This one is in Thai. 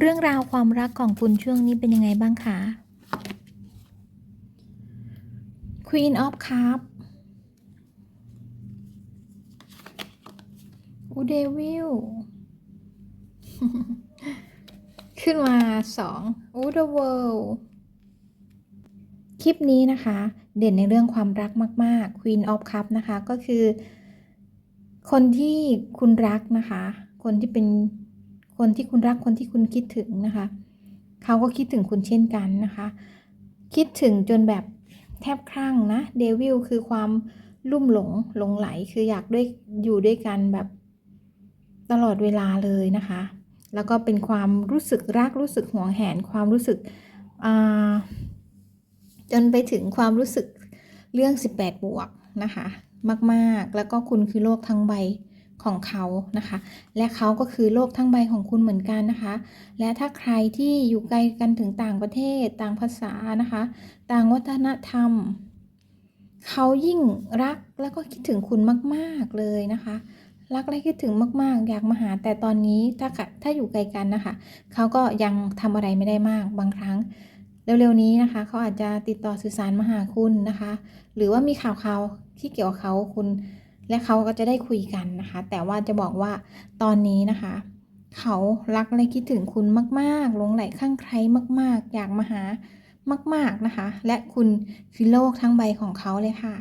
เรื่องราวความรักของคุณช่วงนี้เป็นยังไงบ้างคะ Queen of Cup อูเดวิลขึ้นมาสองอูเดเวิลคลิปนี้นะคะ เด่นในเรื่องความรักมาก ๆ Queen of Cup นะคะ ก็คือ คนที่คุณรักนะคะ คนที่เป็น คนที่คุณรักคนที่คุณคิดถึงนะคะ เขาก็คิดถึงคุณเช่นกันนะคะ คิดถึงจนแบบแทบคลั่งนะเดวิลคือความลุ่มหลงหลงไหลคืออยากด้วยอยู่ด้วยกันแบบตลอดเวลาเลยนะคะ แล้วก็เป็นความรู้สึกรักรู้สึกห่วงแหนความรู้สึกจนไปถึงความรู้สึกเรื่อง 18 บวกนะคะ มาก ๆ แล้วก็คุณคือโลกทั้งใบ ของเขานะคะ และเขาก็คือโลกทั้งใบของคุณเหมือนกันนะคะ และถ้าใครที่อยู่ไกลกันถึงต่างประเทศ ต่างภาษานะคะ ต่างวัฒนธรรม เขายิ่งรักแล้วก็คิดถึงคุณมาก ๆ เลยนะคะ รักและคิดถึงมาก ๆ อยากมาหา แต่ตอนนี้ถ้าถ้าอยู่ไกลกันนะคะ เขาก็ยังทำอะไรไม่ได้มากบางครั้งเร็วๆนี้นะคะ เขาอาจจะติดต่อสื่อสารมาหาคุณนะคะ หรือว่ามีข่าวๆที่เกี่ยวกับเขาคุณ และเขาก็จะได้คุยกันนะคะ แต่ว่าจะบอกว่าตอนนี้นะคะ เขารักและคิดถึงคุณมากๆหลงไหลข้างใครมาก ๆ อยากมาหามาก ๆนะคะ และคุณคือโลกทั้งใบของเขาเลยค่ะ